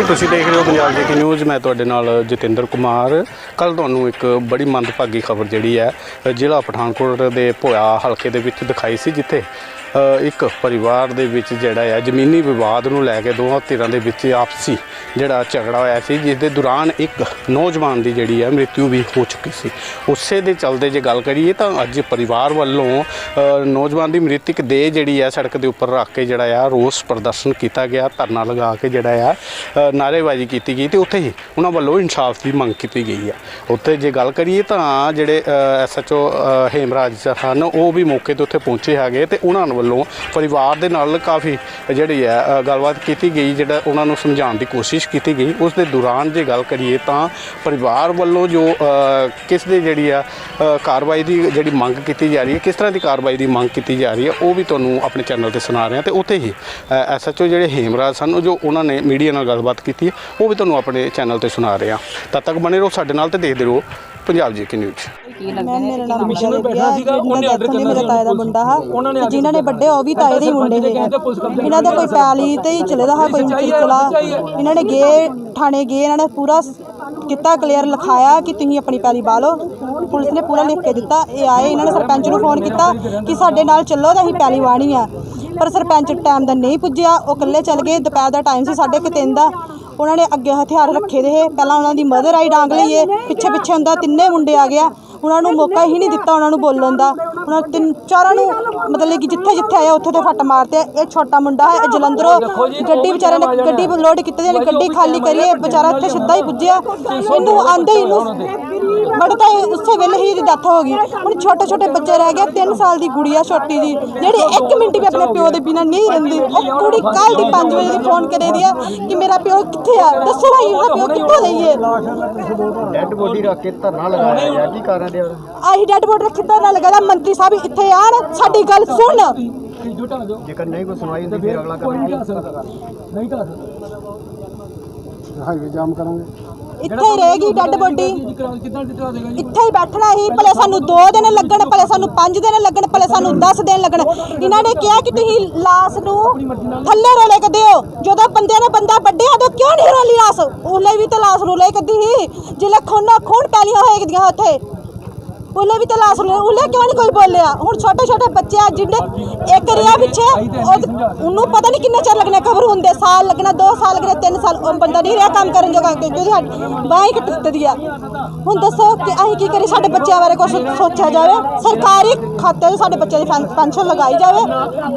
ਜੀ, ਤੁਸੀਂ ਦੇਖ ਰਹੇ ਹੋ ਪੰਜਾਬ ਜੀ ਨਿਊਜ਼। ਮੈਂ ਤੁਹਾਡੇ ਨਾਲ ਜਤਿੰਦਰ ਕੁਮਾਰ। ਕੱਲ ਤੁਹਾਨੂੰ ਇੱਕ ਬੜੀ ਮੰਦਭਾਗੀ ਖਬਰ ਜਿਹੜੀ ਹੈ, ਜ਼ਿਲ੍ਹਾ ਪਠਾਨਕੋਟ ਦੇ ਭੋਇਆ ਹਲਕੇ ਦੇ ਵਿੱਚ ਦਿਖਾਈ ਸੀ, ਜਿੱਥੇ ਇੱਕ ਪਰਿਵਾਰ ਦੇ ਵਿੱਚ ਜਿਹੜਾ ਹੈ ਜ਼ਮੀਨੀ ਵਿਵਾਦ ਨੂੰ ਲੈ ਕੇ ਦੋਹਾਂ ਧਿਰਾਂ ਦੇ ਵਿੱਚ ਆਪਸੀ ਜਿਹੜਾ ਝਗੜਾ ਹੋਇਆ ਸੀ ਜਿਸ ਦੇ ਦੌਰਾਨ ਇੱਕ ਨੌਜਵਾਨ ਦੀ ਜਿਹੜੀ ਹੈ ਮ੍ਰਿਤਿੂ ਵੀ ਹੋ ਚੁੱਕੀ ਸੀ। ਉਸੇ ਦੇ ਚਲਦੇ ਜੇ ਗੱਲ ਕਰੀਏ ਤਾਂ ਅੱਜ ਪਰਿਵਾਰ ਵੱਲੋਂ ਨੌਜਵਾਨ ਦੀ ਮ੍ਰਿਤਕ ਦੇਹ ਜਿਹੜੀ ਹੈ ਸੜਕ ਦੇ ਉੱਪਰ ਰੱਖ ਕੇ ਜਿਹੜਾ ਆ ਰੋਸ ਪ੍ਰਦਰਸ਼ਨ ਕੀਤਾ ਗਿਆ ਧਰਨਾ ਲਗਾ ਕੇ ਜਿਹੜਾ ਆ ਅ, ਨਾਅਰੇਬਾਜ਼ੀ ਕੀਤੀ ਗਈ ਤੇ ਉੱਥੇ ਹੀ ਉਹਨਾਂ ਵੱਲੋਂ ਇਨਸਾਫ ਦੀ ਮੰਗ ਕੀਤੀ ਗਈ ਆ। ਉੱਥੇ ਜੇ ਗੱਲ ਕਰੀਏ ਤਾਂ ਜਿਹੜੇ ਐਸਐਚਓ ਹੇਮਰਾਜ ਹਨ ਉਹ ਵੀ ਮੌਕੇ ਤੇ ਉੱਥੇ ਪਹੁੰਚੇ ਹੈਗੇ ਤੇ ਉਹਨਾਂ ਵੱਲੋਂ ਪਰਿਵਾਰ ਦੇ ਨਾਲ ਕਾਫੀ ਜਿਹੜੀ ਹੈ ਗੱਲਬਾਤ ਕੀਤੀ ਗਈ, ਜਿਹੜਾ ਉਹਨਾਂ ਨੂੰ ਸਮਝਾਉਣ ਦੀ ਕੋਸ਼ਿਸ਼ ਕੀਤੀ ਗਈ। ਉਸ ਦੇ ਦੌਰਾਨ ਜੇ ਗੱਲ ਕਰੀਏ ਤਾਂ ਪਰਿਵਾਰ ਵੱਲੋਂ ਜੋ ਕਿਸ ਦੇ ਜਿਹੜੀ ਆ ਕਾਰਵਾਈ ਦੀ ਜਿਹੜੀ ਮੰਗ ਕੀਤੀ ਜਾ ਰਹੀ ਹੈ, ਕਿਸ ਤਰ੍ਹਾਂ ਦੀ ਕਾਰਵਾਈ ਦੀ ਮੰਗ ਕੀਤੀ ਜਾ ਰਹੀ ਹੈ, ਉਹ ਵੀ ਤੁਹਾਨੂੰ ਆਪਣੇ ਚੈਨਲ ਤੇ ਸੁਣਾ ਰਹੇ ਹਾਂ। ਤੇ ਉੱਥੇ ਹੀ ਐਸਐਚਓ ਜਿਹੜੇ ਹੇਮਰਾਜ ਸਨ, ਉਹ ਜੋ ਉਹਨਾਂ ਨੇ ਮੀਡੀਆ ਨਾਲ ਗੱਲਬਾਤ ਕੀਤੀ ਹੈ, ਉਹ ਵੀ ਤੁਹਾਨੂੰ ਆਪਣੇ ਚੈਨਲ ਤੇ ਸੁਣਾ ਰਹੇ ਹਾਂ। ਤਦ ਤੱਕ ਬਣੇ ਰਹੋ ਸਾਡੇ ਨਾਲ ਤੇ ਦੇਖਦੇ ਰਹੋ ਪੰਜਾਬ ਜੀ ਕੀ ਨਿਊਜ਼। ਮੇਰਾ ਨਾਮ ਕਮਿਸ਼ਨਰ ਬੈਠਾ ਸੀਗਾ ਉਹਨੇ ਆਰਡਰ ਕਰਨਾ ਮੇਰਾ ਤਾਏ ਦਾ ਮੁੰਡਾ ਹਾ ਜਿਨ੍ਹਾਂ ਨੇ ਵੱਡੇ ਉਹ ਵੀ ਤਾਏ ਦੇ ਹੀ ਮੁੰਡੇ ਨੇ ਇਹਨਾਂ ਦਾ ਕੋਈ ਪੈਲੀ ਤੇ ਹੀ ਚੱਲਦਾ ਹਾ ਕੋਈ ਸਿਲਸਿਲਾ ਇਹਨਾਂ ਨੇ ਗਏ ਥਾਣੇ ਗਏ ਇਹਨਾਂ ਨੇ ਪੂਰਾ ਕੀਤਾ ਕਲੀਅਰ ਲਿਖਾਇਆ ਕਿ ਤੁਸੀਂ ਆਪਣੀ ਪੈਲੀ ਬਾਲੋ। ਪੁਲਿਸ ਨੇ ਪੂਰਾ ਲਿਖ ਕੇ ਦਿੱਤਾ। ਇਹ ਆਏ ਇਹਨਾਂ ਨੇ ਸਰਪੰਚ ਨੂੰ ਫੋਨ ਕੀਤਾ ਕਿ ਸਾਡੇ ਨਾਲ ਚੱਲੋ ਤਾਂ ਅਸੀਂ ਪੈਲੀ ਵਾਣੀ ਆ। ਪਰ ਸਰਪੰਚ ਟਾਈਮ ਦਾ ਨਹੀਂ ਪੁੱਜਿਆ। ਉਹ ਇਕੱਲੇ ਚੱਲ ਗਏ। ਦੁਪਹਿਰ ਦਾ ਟਾਈਮ ਸੀ ਸਾਢੇ ਕੁ ਤਿੰਨ ਦਾ। ਉਹਨਾਂ ਨੇ ਅੱਗੇ ਹਥਿਆਰ ਰੱਖੇ ਦੇ ਪਹਿਲਾਂ ਉਹਨਾਂ ਦੀ ਮਦਰ ਆਈ ਡਾਂਗ ਲਈਏ ਪਿੱਛੇ ਪਿੱਛੇ ਹੁੰਦਾ ਤਿੰਨੇ ਮੁੰਡੇ ਆ ਗਿਆ ਉਹਨਾਂ ਨੂੰ ਮੌਕਾ ਹੀ ਨਹੀਂ ਦਿੱਤਾ ਉਹਨਾਂ ਨੂੰ ਬੋਲਣ ਦਾ। ਉਹਨਾਂ ਤਿੰਨ ਚਾਰਾਂ ਨੂੰ ਮਤਲਬ ਕਿ ਜਿੱਥੇ ਜਿੱਥੇ ਆਇਆ ਉੱਥੇ ਤੇ ਫੱਟ ਮਾਰਤੇ। ਇਹ ਛੋਟਾ ਮੁੰਡਾ ਹੈ ਇਹ ਜਲੰਧਰੋਂ ਗੱਡੀ ਵਿਚਾਰੇ ਨੇ ਗੱਡੀ ਲੋਡ ਕੀਤੀ ਤੇ ਗੱਡੀ ਖਾਲੀ ਕਰੀਏ ਵਿਚਾਰਾ ਇੱਥੇ ਸਿੱਧਾ ਹੀ ਪੁੱਜਿਆ। ਇਹਨੂੰ ਆਂਦੇ ਹੀ ਇਹਨੂੰ ਬੜਾ ਤਾਂ ਉਸੇ ਵੇਲੇ ਹੀ ਇਹਦੀ ਡੈਥ ਹੋ ਗਈ। ਹੁਣ ਛੋਟੇ ਛੋਟੇ ਬੱਚੇ ਰਹਿ ਗਏ 3 ਸਾਲ ਦੀ ਗੁੜੀਆ ਛੋਟੀ ਦੀ ਜਿਹੜੀ 1 ਮਿੰਟ ਵੀ ਆਪਣੇ ਪਿਓ ਦੇ ਬਿਨਾਂ ਨਹੀਂ ਰਹਿੰਦੀ। ਉਹ ਕੁੜੀ ਕੱਲ ਦੀ 5 ਵਜੇ ਦੀ ਫੋਨ ਕਰੇ ਦੀ ਆ ਕਿ ਮੇਰਾ ਪਿਓ ਕਿੱਥੇ ਆ? ਦੱਸੋ ਭਾਈ ਉਹਦਾ ਪਿਓ ਕਿੱਥੋਂ ਲਈਏ ਡੈੱਡ ਬੋਡੀ ਰੱਖ ਕੇ ਧਰਨਾ ਲਗਾਇਆ ਗਿਆ ਕੀ ਕਾਰਨ ਦੇ ਆਹੀ ਡੈਡ ਬੋਰਡ ਰੱਖਿਆ ਨਾ ਲਗਾਦਾ ਮੰਤਰੀ ਸਾਹਿਬ ਇੱਥੇ ਆਣ ਸਾਡੀ ਗੱਲ ਸੁਣ। ਜੇਕਰ ਨਹੀਂ ਕੋਈ ਸੁਣਵਾਈ ਹੁੰਦੀ ਫਿਰ ਅਗਲਾ ਕਰਾਂਗੇ ਹਾਈਵੇ ਜਾਮ ਕਰਾਂਗੇ। ਇੱਥੇ ਹੀ ਰਹੇਗੀ ਡੈਡ ਬੋਡੀ। ਇੱਥੇ ਹੀ ਬੈਠਣਾ ਹੀ ਭਲੇ ਸਾਨੂੰ 2 ਦਿਨ ਲੱਗਣ ਭਲੇ ਸਾਨੂੰ 5 ਦਿਨ ਲੱਗਣ ਭਲੇ ਸਾਨੂੰ 10 ਦਿਨ ਲੱਗਣ। ਇਹਨਾਂ ਨੇ ਕਿਹਾ ਕਿ ਤੁਸੀਂ ਲਾਸ ਨੂੰ ਥੱਲੇ ਰੋਲੇ ਕੇ ਦਿਓ ਜਦੋਂ ਬੰਦੇ ਨੇ ਬੰਦਾ ਵੱਢਿਆ ਤਾਂ ਕਿਉਂ ਨਹੀਂ ਰੋਲੀ ਲਾਸ? ਉਹਲੇ ਵੀ ਤਾਂ ਲਾਸ ਰੋਲੇ ਕਦੀ ਹੀ ਜਿਲੇ ਖੂਨਾ ਖੂਨ ਪੈਲੀਆਂ ਹੋਏਗੀਆਂ ਉੱਥੇ। ਉਹਲੇ ਵੀ ਤਾਂ ਲਾਸ ਰੋਲੇ ਉਹਲੇ ਕਿਉਂ ਨਹੀਂ ਕੋਈ ਬੋਲਿਆ? ਹੁਣ ਛੋਟੇ ਛੋਟੇ ਬੱਚੇ ਆ ਜਿਹਨੇ ਇੱਕ ਰਿਆ ਪਿੱਛੇ ਉਹ- ਉਹਨੂੰ ਪਤਾ ਨਹੀਂ ਕਿੰਨਾ ਚਿਰ ਲੱਗਣਾ ਖਬਰ ਹੁੰਦੇ ਸਾਲ ਲੱਗਣਾ 2 ਸਾਲ ਲੱਗਣਾ 3 ਸਾਲ ਉਹ ਬੰਦਾ ਨਹੀਂ ਰਿਹਾ ਕੰਮ ਕਰਨ ਜੋਗਾ ਕਿਉਂਕਿ ਬਾਈ ਕਿ ਟੁੱਟਦੀ ਆ। ਹੁਣ ਦੱਸੋ ਕਿ ਅਸੀਂ ਕੀ ਕਰੀਏ ਸਾਡੇ ਬੱਚਿਆਂ ਬਾਰੇ ਕੁਝ ਸੋਚਿਆ ਜਾਵੇ? ਸਰਕਾਰੀ ਖਾਤੇ 'ਚ ਸਾਡੇ ਬੱਚਿਆਂ ਦੀ ਪੈਨ- ਪੈਨਸ਼ਨ ਲਗਾਈ ਜਾਵੇ?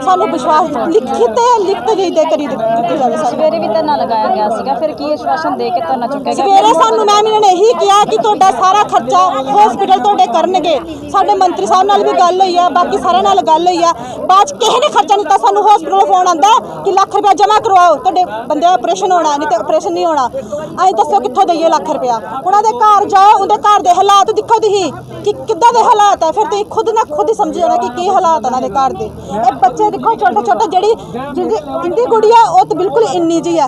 ਸਾਨੂੰ ਵਿਸ਼ਵਾਸ ਲਿਖਿਤ ਲਿਖਤ ਜੀ ਦੇ ਕਰੀ ਦਿੱਤੀ ਜਾਵੇ ਸਵੇਰੇ ਵੀ ਧਰਨਾ ਲਗਾਇਆ ਗਿਆ ਸੀਗਾ ਫਿਰ ਕੀ ਆਸ਼ਵਾਸਨ ਦੇ ਕੇ ਧਰਨਾ ਚੁੱਕਿਆ ਗਿਆ? ਸਵੇਰੇ ਸਾਨੂੰ ਮੈਮ ਇਹਨਾਂ ਨੇ ਇਹੀ ਕਿਹਾ ਕਿ ਤੁਹਾਡਾ ਸਾਰਾ ਖਰਚਾ ਹਸਪੀਟਲ ਤੁਹਾਡੇ ਕਰਨਗੇ। ਸਾਡੇ ਮੰਤਰੀ ਸਾਹਿਬ ਨਾਲ ਵੀ ਗੱਲ ਹੋਈ ਆ, ਬਾਕੀ ਸਾਰਿਆਂ ਨਾਲ ਗੱਲ ਹੋਈ ਆ। ਬਾਅਦ 'ਚ ਕਿਸੇ ਨੇ ਖਰਚਾ ਨਹੀਂ ਦਿੱਤਾ, ਸਾਨੂੰ ਹਸਪੀਟਲੋਂ ਫੋਨ ਆਂਦਾ ਕਿ ਲੱਖ ਰੁਪਇਆ ਜਮ੍ਹਾਂ ਕਰਵਾਓ। ਤੁਹਾਡੇ ਬੰਦੇ ਦਾ ਆਪਰੇਸ਼ਨ ਹੋਣਾ, ਨਹੀਂ ਤੇ ਆਪਰੇਸ਼ਨ ਨਹੀਂ ਹੋਣਾ। ਅਸੀਂ ਦੱਸੋ ਕਿੱਥੋਂ ਦਈਏ ਲੱਖ ਰੁਪਇਆ। ਉਹਨਾਂ ਦੇ ਘਰ ਜਾਓ, ਉਹਦੇ ਘਰ ਦੇ ਹਾਲਾਤ ਦੇਖੋ ਤੁਸੀਂ, ਕਿ ਕਿੱਦਾਂ ਦੇ ਹਾਲਾਤ ਆ। ਫਿਰ ਤੁਸੀਂ ਖੁਦ ਨਾ ਖੁਦ ਹੀ ਸਮਝ ਜਾਣਾ ਕਿ ਕੀ ਹਾਲਾਤ ਆ ਉਹਨਾਂ ਦੇ ਘਰ ਦੇ। ਇਹ ਬੱਚੇ ਦੇਖੋ ਛੋਟੇ ਛੋਟੇ ਜਿਹੜੀ ਜਿਹਦੀ ਇੰਦੀ ਕੁੜੀ ਆ, ਉਹ ਤਾਂ ਬਿਲਕੁਲ ਇੰਨੀ ਜੀ ਆ।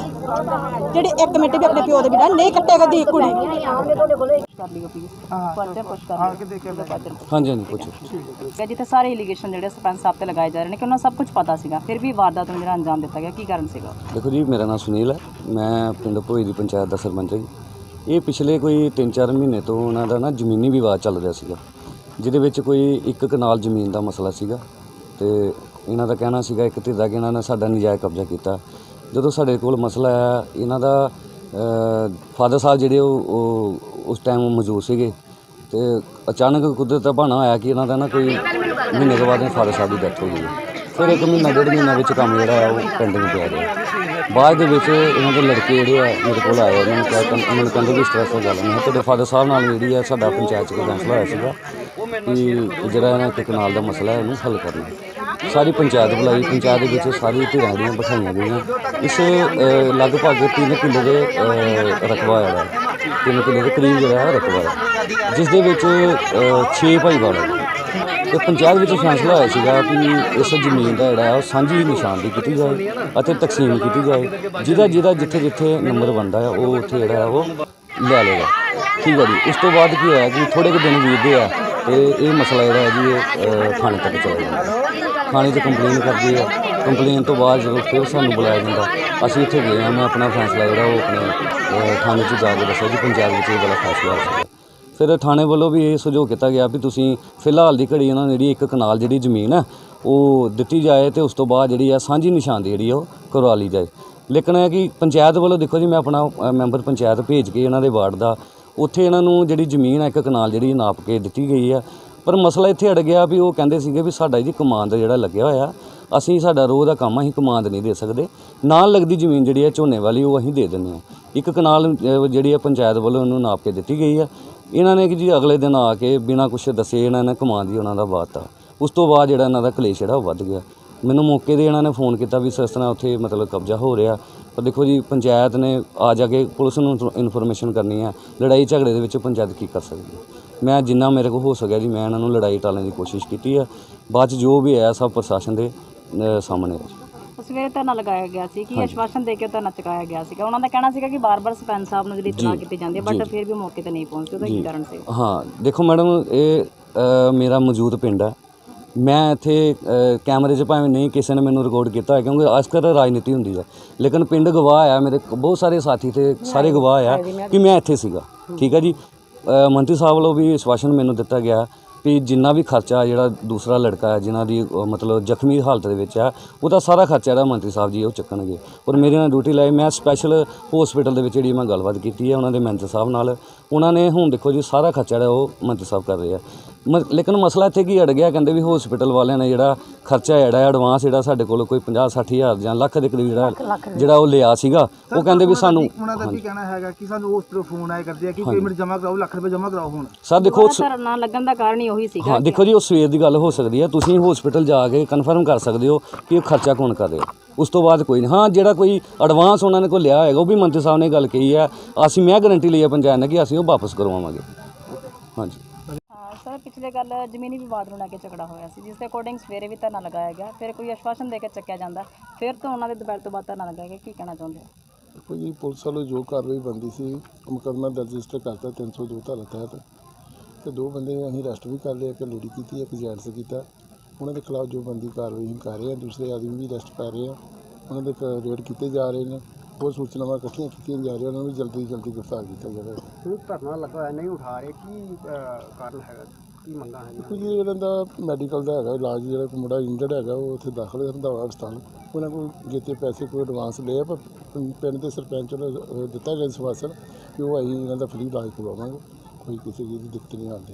ਜਿਹੜੀ ਇੱਕ ਮਿੰਟ ਵੀ ਆਪਣੇ ਪਿਓ ਦੇ ਬਿਨਾਂ ਨਹੀਂ ਕੱਟੇ ਕਦੀ ਕੁੜੀ। ਕਰ ਲਿਓ ਪਲੀਜ਼ ਪਰਚਾ ਪੁੱਛ ਕਰ ਲਿਓ। ਹਾਂਜੀ ਹਾਂਜੀ ਪੁੱਛੋ ਜਿੱਥੇ ਸਾਰੇ ਇਲੀਗੇਸ਼ਨ ਜਿਹੜੇ ਸਰਪੰਚ ਸਾਹਿਬ ਤੇ ਲਗਾਏ ਜਾ ਰਹੇ ਨੇ ਕਿ ਉਹਨਾਂ ਨੂੰ ਸਭ ਕੁਝ ਪਤਾ ਸੀਗਾ ਫਿਰ ਵੀ ਵਾਰਦਾਤ ਨੂੰ ਜਿਹੜਾ ਅੰਜਾਮ ਦਿੱਤਾ ਗਿਆ ਕੀ ਕਾਰਨ ਸੀਗਾ? ਦੇਖੋ ਜੀ ਮੇਰਾ ਨਾਮ ਸੁਨੀਲ ਹੈ। ਮੈਂ ਪਿੰਡ ਭੋਈ ਦੀ ਪੰਚਾਇਤ ਦਾ ਸਰਪੰਚ ਹਾਂ ਇਹ ਪਿਛਲੇ ਕੋਈ 3-4 ਮਹੀਨੇ ਤੋਂ ਉਹਨਾਂ ਦਾ ਨਾ ਜ਼ਮੀਨੀ ਵਿਵਾਦ ਚੱਲ ਰਿਹਾ ਸੀਗਾ ਜਿਹਦੇ ਵਿੱਚ ਕੋਈ ਇੱਕ ਕਨਾਲ ਜ਼ਮੀਨ ਦਾ ਮਸਲਾ ਸੀਗਾ ਤੇ ਇਹਨਾਂ ਦਾ ਕਹਿਣਾ ਸੀਗਾ ਇੱਕ ਧਿਰ ਦਾ ਕਿ ਇਹਨਾਂ ਨੇ ਸਾਡਾ ਨਜਾਇਜ਼ ਕਬਜ਼ਾ ਕੀਤਾ। ਜਦੋਂ ਸਾਡੇ ਕੋਲ ਮਸਲਾ ਆਇਆ ਇਹਨਾਂ ਦਾ ਫਾਦਰ ਸਾਹਿਬ ਜਿਹੜੇ ਉਹ ਉਹ ਉਸ ਟਾਈਮ ਮੌਜੂਦ ਸੀਗੇ ਤੇ ਅਚਾਨਕ ਕੁਦਰਤ ਦਾ ਬਹਾਨਾ ਹੋਇਆ ਕਿ ਇਹਨਾਂ ਦਾ ਨਾ ਕੋਈ ਮਹੀਨੇ ਤੋਂ ਬਾਅਦ ਫਾਦਰ ਸਾਹਿਬ ਦੀ ਡੈਥ ਹੋ ਗਈ ਹੈ। ਫਿਰ ਇੱਕ ਮਹੀਨਾ, ਡੇਢ ਮਹੀਨਾ ਵਿੱਚ ਕੰਮ ਜਿਹੜਾ ਹੈ ਉਹ ਪੈਂਡਿੰਗ ਪਿਆ ਰਿਹਾ ਬਾਅਦ ਦੇ ਵਿੱਚ ਇਹਨਾਂ ਦੇ ਲੜਕੇ ਜਿਹੜੇ ਆ ਮੇਰੇ ਕੋਲ ਆਏ, ਉਹਨਾਂ ਨੇ ਕਿਹਾ ਕਿ ਉਹਨਾਂ ਨੂੰ ਕਹਿੰਦੇ ਵੀ ਇਸ ਤਰ੍ਹਾਂ ਗੱਲ ਨਹੀਂ ਹੈ ਤੁਹਾਡੇ ਫਾਦਰ ਸਾਹਿਬ ਨਾਲ ਜਿਹੜੀ ਆ ਸਾਡਾ ਪੰਚਾਇਤ 'ਚ ਫੈਸਲਾ ਹੋਇਆ ਸੀਗਾ ਕਿ ਜਿਹੜਾ ਇਹਨਾਂ ਇੱਕ ਕਨਾਲ ਦਾ ਮਸਲਾ ਹੈ ਉਹਨੂੰ ਹੱਲ ਕਰਨਾ ਸਾਰੀ ਪੰਚਾਇਤ ਬੁਲਾਈ। ਪੰਚਾਇਤ ਦੇ ਵਿੱਚ ਸਾਰੀ ਧਿਰਾਂ ਦੀਆਂ ਬਿਠਾਈਆਂ ਗਈਆਂ। ਇਸ ਲਗਭਗ 3 ਕਿੱਲੇ ਦੇ ਰਕਬਾ ਜਿਹੜਾ ਹੈ। ਤਿੰਨ ਕਿੱਲੇ ਦੇ ਕਰੀਬ ਜਿਹੜਾ ਹੈ ਰਕਬਾ ਹੈ ਜਿਸ ਦੇ ਵਿੱਚ 6 ਭਾਈਵਾਲ ਹੈ ਤੇ ਪੰਚਾਇਤ ਵਿੱਚ ਫੈਸਲਾ ਹੋਇਆ ਸੀਗਾ ਕਿ ਇਸ ਜ਼ਮੀਨ ਦਾ ਜਿਹੜਾ ਉਹ ਸਾਂਝੀ ਨਿਸ਼ਾਨਦੀ ਕੀਤੀ ਜਾਏ ਅਤੇ ਤਕਸੀਮ ਕੀਤੀ ਜਾਏ। ਜਿਹਦਾ ਜਿਹਦਾ ਜਿੱਥੇ ਜਿੱਥੇ ਨੰਬਰ ਬਣਦਾ ਹੈ, ਉਹ ਉੱਥੇ ਜਿਹੜਾ ਹੈ, ਉਹ ਲੈ ਲਏਗਾ। ਠੀਕ ਹੈ ਜੀ। ਉਸ ਤੋਂ ਬਾਅਦ ਕੀ ਹੋਇਆ ਕਿ ਥੋੜੇ ਕੁ ਦਿਨ ਬੀਤਦੇ ਆ ਤੇ ਇਹ ਮਸਲਾ ਜਿਹੜਾ ਹੈ ਜੀ, ਇਹ ਥਾਣੇ ਤੱਕ ਚਲਾ ਜਾਂਦਾ। ਥਾਣੇ 'ਚ ਕੰਪਲੇਨ ਕਰਦੀ ਹੈ। ਕੰਪਲੇਨ ਤੋਂ ਬਾਅਦ ਜਦੋਂ ਫਿਰ ਸਾਨੂੰ ਬੁਲਾਇਆ ਜਾਂਦਾ ਅਸੀਂ ਇੱਥੇ ਗਏ ਹਾਂ, ਮੈਂ ਆਪਣਾ ਫੈਸਲਾ ਜਿਹੜਾ ਉਹ ਆਪਣੇ ਥਾਣੇ 'ਚ ਜਾ ਕੇ ਦੱਸਿਆ ਜੀ ਪੰਚਾਇਤ ਵਿੱਚ ਇਹ ਵਾਲਾ ਫੈਸਲਾ ਹੋ ਫਿਰ ਥਾਣੇ ਵੱਲੋਂ ਵੀ ਇਹ ਸੁਝਾਅ ਕੀਤਾ ਗਿਆ ਵੀ ਤੁਸੀਂ ਫਿਲਹਾਲ ਦੀ ਘੜੀ ਇਹਨਾਂ ਨੂੰ ਜਿਹੜੀ ਇੱਕ ਕਨਾਲ ਜਿਹੜੀ ਜ਼ਮੀਨ ਹੈ, ਉਹ ਦਿੱਤੀ ਜਾਏ ਤੇ ਉਸ ਤੋਂ ਬਾਅਦ ਜਿਹੜੀ ਆ ਸਾਂਝੀ ਨਿਸ਼ਾਨਦੀ ਜਿਹੜੀ ਆ, ਉਹ ਕਰਵਾ ਲਈ ਜਾਏ। ਲੇਕਿਨ ਇਹ ਕਿ ਪੰਚਾਇਤ ਵੱਲੋਂ ਦੇਖੋ ਜੀ, ਮੈਂ ਆਪਣਾ ਮੈਂਬਰ ਪੰਚਾਇਤ ਭੇਜ ਕੇ ਇਹਨਾਂ ਦੇ ਵਾਰਡ ਦਾ, ਉੱਥੇ ਇਹਨਾਂ ਨੂੰ ਜਿਹੜੀ ਜ਼ਮੀਨ ਹੈ, ਇੱਕ ਕਨਾਲ ਜਿਹੜੀ ਨਾਪ ਕੇ ਦਿੱਤੀ ਗਈ ਆ। ਪਰ ਮਸਲਾ ਇੱਥੇ ਅੜ ਗਿਆ ਵੀ ਉਹ ਕਹਿੰਦੇ ਸੀਗੇ ਵੀ ਸਾਡਾ ਜੀ ਕਮਾਨ ਦਾ ਜਿਹੜਾ ਲੱਗਿਆ ਹੋਇਆ ਅਸੀਂ ਸਾਡਾ ਰੋਹ ਦਾ ਕੰਮ ਅਸੀਂ ਕਮਾਂਡ ਨਹੀਂ ਦੇ ਸਕਦੇ। ਨਾਲ ਲੱਗਦੀ ਜ਼ਮੀਨ ਜਿਹੜੀ ਹੈ, ਝੋਨੇ ਵਾਲੀ, ਉਹ ਅਸੀਂ ਦੇ ਦਿੰਦੇ ਹਾਂ। ਇੱਕ ਕਨਾਲ ਜਿਹੜੀ ਹੈ, ਪੰਚਾਇਤ ਵੱਲੋਂ ਉਹਨੂੰ ਨਾਪ ਕੇ ਦਿੱਤੀ ਗਈ ਆ ਇਹਨਾਂ ਨੇ ਕਿ ਜੀ ਅਗਲੇ ਦਿਨ ਆ ਕੇ ਬਿਨਾਂ ਕੁਛ ਦੱਸੇ ਇਹਨਾਂ ਨੇ ਕਮਾਂਡ ਹੀ ਉਹਨਾਂ ਦਾ ਵਾਤਾ। ਉਸ ਤੋਂ ਬਾਅਦ ਜਿਹੜਾ ਇਹਨਾਂ ਦਾ ਕਲੇਸ਼ ਜਿਹੜਾ ਉਹ ਵੱਧ ਗਿਆ। ਮੈਨੂੰ ਮੌਕੇ ਤੇ ਇਹਨਾਂ ਨੇ ਫੋਨ ਕੀਤਾ ਵੀ ਇਸ ਤਰ੍ਹਾਂ ਉੱਥੇ ਮਤਲਬ ਕਬਜ਼ਾ ਹੋ ਰਿਹਾ। ਪਰ ਦੇਖੋ ਜੀ, ਪੰਚਾਇਤ ਨੇ ਆ ਜਾ ਕੇ ਪੁਲਿਸ ਨੂੰ ਇਨਫੋਰਮੇਸ਼ਨ ਕਰਨੀ ਹੈ। ਲੜਾਈ ਝਗੜੇ ਦੇ ਵਿੱਚ ਪੰਚਾਇਤ ਕੀ ਕਰ ਸਕਦੀ ਹੈ? ਮੈਂ ਜਿੰਨਾ ਮੇਰੇ ਕੋਲ ਹੋ ਸਕਿਆ ਜੀ, ਮੈਂ ਇਹਨਾਂ ਨੂੰ ਲੜਾਈ ਟਾਲਣ ਦੀ ਕੋਸ਼ਿਸ਼ ਕੀਤੀ ਹੈ। ਬਾਅਦ ਚ ਜੋ ਵੀ ਹੈ ਸਭ ਪ੍ਰਸ਼ਾਸਨ ਦੇ ਅ, ਸਾਹਮਣੇ ਹੈ ਜੀ। ਉਸ ਵੇਲੇ ਧਰਨਾ ਲਗਾਇਆ ਗਿਆ ਸੀ ਕਿ ਆਸ਼ਵਾਸਨ ਦੇ ਕੇ ਧਰਨਾ ਚੁਕਾਇਆ ਗਿਆ ਸੀਗਾ। ਉਹਨਾਂ ਦਾ ਕਹਿਣਾ ਸੀਗਾ ਕਿ ਬਾਰ-ਬਾਰ ਸਰਪੰਚ ਸਾਹਿਬ ਨੂੰ ਜਿਹੜੀ ਇਤਲਾਹ ਕੀਤੀ ਜਾਂਦੀ ਹੈ ਬਟ ਫਿਰ ਵੀ ਮੌਕੇ ਤੇ ਨਹੀਂ ਪਹੁੰਚਦੇ ਉਹਦਾ ਕੀ ਕਾਰਨ ਸੀ? ਹਾਂ ਦੇਖੋ ਮੈਡਮ ਇਹ ਅ, ਮੇਰਾ ਮੌਜੂਦ ਪਿੰਡ ਹੈ। ਮੈਂ ਇੱਥੇ ਅ, ਕੈਮਰੇ 'ਚ ਭਾਵੇਂ ਨਹੀਂ ਕਿਸੇ ਨੇ ਮੈਨੂੰ ਰਿਕਾਰਡ ਕੀਤਾ ਹੈ ਕਿਉਂਕਿ ਅਸਕਰ ਰਾਜਨੀਤੀ ਹੁੰਦੀ ਹੈ ਲੇਕਿਨ ਪਿੰਡ ਗਵਾਹ ਆ ਮੇਰੇ ਕ- ਬਹੁਤ ਸਾਰੇ ਸਾਥੀ ਤੇ ਸਾਰੇ ਗਵਾਹ ਆ ਕਿ ਮੈਂ ਇੱਥੇ ਸੀਗਾ। ਠੀਕ ਹੈ ਜੀ? ਅ, ਮੰਤਰੀ ਸਾਹਿਬ ਵੱਲੋਂ ਵੀ ਆਸ਼ਵਾਸਨ ਮੈਨੂੰ ਦਿੱਤਾ ਗਿਆ। ਵੀ ਜਿੰਨਾ ਵੀ ਖਰਚਾ ਜਿਹੜਾ ਦੂਸਰਾ ਲੜਕਾ ਹੈ ਜਿਨ੍ਹਾਂ ਦੀ ਅ, ਮਤਲਬ ਜ਼ਖਮੀ ਹਾਲਤ ਦੇ ਵਿੱਚ ਹੈ ਉਹਦਾ ਸਾਰਾ ਖਰਚਾ ਜਿਹੜਾ ਮੰਤਰੀ ਸਾਹਿਬ ਜੀ ਉਹ ਚੱਕਣਗੇ। ਔਰ ਮੇਰੇ ਨਾਲ ਡਿਊਟੀ ਲਾਈ ਮੈਂ ਸਪੈਸ਼ਲ ਹਸਪੀਟਲ ਦੇ ਵਿੱਚ ਜਿਹੜੀ ਮੈਂ ਗੱਲਬਾਤ ਕੀਤੀ ਹੈ ਉਹਨਾਂ ਦੇ ਮੈਨੇਜਰ ਸਾਹਿਬ ਨਾਲ। ਉਹਨਾਂ ਨੇ ਹੁਣ ਦੇਖੋ ਜੀ ਸਾਰਾ ਖਰਚਾ ਜਿਹੜਾ ਉਹ ਮੰਤਰੀ ਸਾਹਿਬ ਕਰ ਰਹੇ ਆ। ਲੇਕਿਨ ਮਸਲਾ ਇੱਥੇ ਕੀ ਅੜ ਗਿਆ? ਕਹਿੰਦੇ ਵੀ ਹਸਪੀਟਲ ਵਾਲਿਆਂ ਨੇ ਜਿਹੜਾ ਖਰਚਾ ਜਿਹੜਾ ਐਡਵਾਂਸ ਜਿਹੜਾ ਸਾਡੇ ਕੋਲ ਕੋਈ 50 60 ਹਜ਼ਾਰ ਜਾਂ ਲੱਖ ਦੇ ਕਰੀਬ ਜਿਹੜਾ ਜਿਹੜਾ ਉਹ ਲਿਆ ਸੀਗਾ ਉਹ ਕਹਿੰਦੇ ਵੀ ਸਾਨੂੰ ਉਹਨਾਂ ਦਾ ਕੀ ਕਹਿਣਾ ਹੈਗਾ ਕਿ ਸਾਨੂੰ ਉਸ ਤਰ੍ਹਾਂ ਫੋਨ ਆਏ ਕਰਦੇ ਆ ਕਿ ਪੇਮੈਂਟ ਜਮ੍ਹਾਂ ਕਰਾਓ ਲੱਖ ਰੁਪਏ ਜਮ੍ਹਾਂ ਕਰਾਓ ਹੁਣ। ਸਰ ਦੇਖੋ ਧਰਨਾ ਲੱਗਣ ਦਾ ਕਾਰਨ ਹੀ ਉਹੀ ਸੀਗਾ ਹਾਂ ਦੇਖੋ ਜੀ ਉਹ ਸਵੇਰ ਦੀ ਗੱਲ ਹੋ ਸਕਦੀ ਹੈ। ਤੁਸੀਂ ਹਸਪੀਟਲ ਜਾ ਕੇ ਕਨਫਰਮ ਕਰ ਸਕਦੇ ਹੋ ਕਿ ਇਹ ਖਰਚਾ ਕੌਣ ਕਰ ਰਿਹਾ। ਉਸ ਤੋਂ ਬਾਅਦ ਕੋਈ ਨਹੀਂ। ਹਾਂ ਜਿਹੜਾ ਕੋਈ ਐਡਵਾਂਸ ਉਹਨਾਂ ਨੇ ਕੋਈ ਲਿਆ ਹੋਏਗਾ ਉਹ ਵੀ ਮੰਤਰੀ ਸਾਹਿਬ ਨੇ ਗੱਲ ਕਹੀ ਹੈ। ਅਸੀਂ ਮੈਂ ਗਾਰੰਟੀ ਲਈ ਹੈ ਪੰਚਾਇਤ ਨੇ ਕਿ ਅਸੀਂ ਉਹ ਵਾਪਸ ਕਰਵਾਵਾਂਗੇ। ਹਾਂਜੀ। ਸਰ, ਪਿਛਲੇ ਗੱਲ ਜ਼ਮੀਨੀ ਵਿਵਾਦ ਨੂੰ ਲੈ ਕੇ ਝਗੜਾ ਹੋਇਆ ਸੀ, ਜਿਸ ਦੇ ਅਕੋਰਡਿੰਗ ਸਵੇਰੇ ਵੀ ਧਰਨਾ ਲਗਾਇਆ ਗਿਆ, ਫਿਰ ਕੋਈ ਆਸ਼ਵਾਸਨ ਦੇ ਕੇ ਚੱਕਿਆ ਜਾਂਦਾ, ਫਿਰ ਤੋਂ ਉਹਨਾਂ ਦੇ ਦੁਪਹਿਰ ਤੋਂ ਬਾਅਦ ਧਰਨਾ ਲਗਾਇਆ ਗਿਆ, ਕੀ ਕਹਿਣਾ ਚਾਹੁੰਦੇ ਹੋ? ਦੇਖੋ ਜੀ, ਪੁਲਿਸ ਵੱਲੋਂ ਜੋ ਕਾਰਵਾਈ ਬੰਦੀ ਸੀ ਉਹ ਮੁਕੱਦਮਾ ਦਰਜ ਰਜਿਸਟਰ ਕਰਤਾ 302 ਧਾਰਾ ਤਹਿਤ। ਤੇ ਦੋ ਬੰਦੇ ਅਸੀਂ ਅਰੈਸਟ ਵੀ ਕਰ ਲਏ ਇੱਕ ਲੇਡੀ ਕੀਤੀ, ਇੱਕ ਜੈਂਟਸ ਕੀਤਾ। ਉਹਨਾਂ ਦੇ ਖਿਲਾਫ ਜੋ ਬੰਦੀ ਕਾਰਵਾਈ ਅਸੀਂ ਕਰ ਰਹੇ ਹਾਂ, ਦੂਸਰੇ ਆਦਮੀ ਵੀ ਅਰੈਸਟ ਕਰ ਰਹੇ ਹਾਂ। ਉਹਨਾਂ ਦੇ ਰੇਡ ਕੀਤੇ ਜਾ ਰਹੇ ਨੇ। ਹੋਰ ਸੂਚਨਾਵਾਂ ਇਕੱਠੀਆਂ ਕੀਤੀਆਂ ਜਾ ਰਹੀਆਂ ਉਹਨਾਂ ਨੂੰ ਜਲਦੀ ਜਲਦੀ ਗ੍ਰਿਫਤਾਰ ਕੀਤਾ ਜਾਵੇਗਾ ਹੁਣ ਧਰਨਾ ਲੱਗਾ ਹੋਇਆ ਨਹੀਂ ਉਠਾ ਰਹੇ ਕੀ ਕਾਰਨ ਹੈਗਾ? ਕੀ ਮੰਗਾ ਹੈ ਦੇਖੋ ਜੀ ਇਹਨਾਂ ਦਾ ਮੈਡੀਕਲ ਦਾ ਹੈਗਾ ਇਲਾਜ ਜਿਹੜਾ ਕੋਈ ਮੁੰਡਾ ਇੰਜਰਡ ਹੈਗਾ ਉਹ ਉੱਥੇ ਦਾਖਲ ਹੈ ਰੰਧਾਵਾ ਹਸਪਤਾਲ। ਉਹਨਾਂ ਕੋਲ ਜਿੱਤੇ ਪੈਸੇ ਕੋਈ ਐਡਵਾਂਸ ਲਏ ਆ ਪਰ ਪਿੰਡ ਦੇ ਸਰਪੰਚ ਨੂੰ ਅਹ, ਦਿੱਤਾ ਗਿਆ ਸਵਾਸਨ ਕਿ ਉਹ ਅਸੀਂ ਇਹਨਾਂ ਦਾ ਫ੍ਰੀ ਇਲਾਜ ਕਰਵਾਵਾਂਗੇ। ਕੋਈ ਕਿਸੇ ਚੀਜ਼ ਦੀ ਦਿੱਕਤ ਨਹੀਂ ਆਉਂਦੀ।